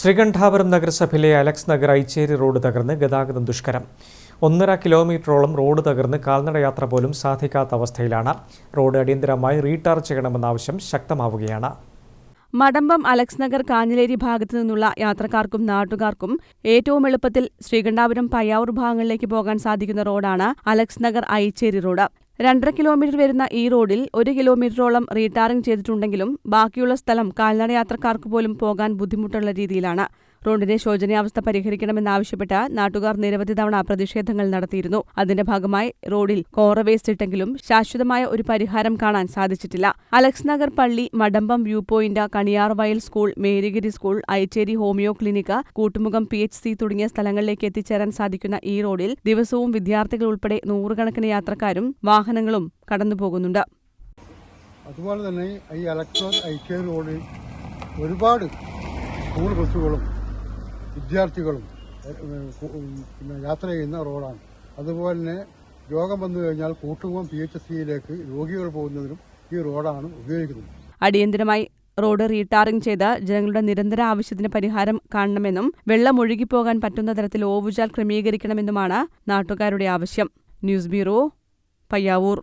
ശ്രീകണ്ഠാപുരം നഗരസഭയിലെ Alex Nagar Aicheri road തകർന്ന് ഗതാഗതം ദുഷ്കരം. ഒന്നര കിലോമീറ്ററോളം റോഡ് തകർന്ന് കാൽനടയാത്ര പോലും സാധിക്കാത്ത അവസ്ഥയിലാണ്. റോഡ് അടിയന്തരമായി റീടാർ ചെയ്യണമെന്ന ആവശ്യം ശക്തമാവുകയാണ്. മടമ്പം അലക്സ് നഗർ കാഞ്ഞിലേരി ഭാഗത്തു നിന്നുള്ള യാത്രക്കാർക്കും നാട്ടുകാർക്കും ഏറ്റവും എളുപ്പത്തിൽ ശ്രീകണ്ഠാപുരം പയ്യാവൂർ ഭാഗങ്ങളിലേക്ക് പോകാൻ സാധിക്കുന്ന റോഡാണ് അലക്സ് നഗർ ഐച്ചേരി റോഡ്. രണ്ടര കിലോമീറ്റർ വരുന്ന ഈ റോഡിൽ ഒരു കിലോമീറ്ററോളം റീടാറിംഗ് ചെയ്തിട്ടുണ്ടെങ്കിലും ബാക്കിയുള്ള സ്ഥലം കാൽനടയാത്രക്കാർക്ക് പോലും പോകാൻ ബുദ്ധിമുട്ടുള്ള രീതിയിലാണ്. റോഡിന്റെ ശോചനീയാവസ്ഥ പരിഹരിക്കണമെന്നാവശ്യപ്പെട്ട് നാട്ടുകാർ നിരവധി തവണ പ്രതിഷേധങ്ങൾ നടത്തിയിരുന്നു. അതിന്റെ ഭാഗമായി റോഡിൽ കോറ വേസ്റ്റ് ഇട്ടെങ്കിലും ശാശ്വതമായ ഒരു പരിഹാരം കാണാൻ സാധിച്ചിട്ടില്ല. അലക്സ് നഗർ പള്ളി Madampam view point Kaniyar Kaniyarvayal school Marygiri school Aicheri homeo clinic Koottumukham P H C തുടങ്ങിയ സ്ഥലങ്ങളിലേക്ക് എത്തിച്ചേരാൻ സാധിക്കുന്ന ഈ റോഡിൽ ദിവസവും വിദ്യാർത്ഥികൾ ഉൾപ്പെടെ നൂറുകണക്കിന് യാത്രക്കാരും വാഹനങ്ങളും കടന്നുപോകുന്നുണ്ട്. അതുപോലെ തന്നെ ഈ ഇലക്ട്രോൺ ഐക്യ റോഡിൽ ഒരുപാട് സ്കൂൾ ബസ്സുകളും വിദ്യാർത്ഥികളും പിന്നെ യാത്ര ചെയ്യുന്ന റോഡാണ്. അതുപോലെ തന്നെ രോഗം വന്നു കഴിഞ്ഞാൽ കൂട്ടുകുളം പി എച്ച് സിയിലേക്ക് രോഗികൾ പോകുന്നതിനും ഈ റോഡാണ് ഉപയോഗിക്കുന്നത്. അടിയന്തരമായി റോഡ് റീടാറിംഗ് ചെയ്ത് ജനങ്ങളുടെ നിരന്തര ആവശ്യത്തിന് പരിഹാരം കാണണമെന്നും വെള്ളം ഒഴുകിപ്പോകാൻ പറ്റുന്ന തരത്തിൽ ഓവുചാൽ ക്രമീകരിക്കണമെന്നുമാണ് നാട്ടുകാരുടെ ആവശ്യം. News bureau Payyavoor.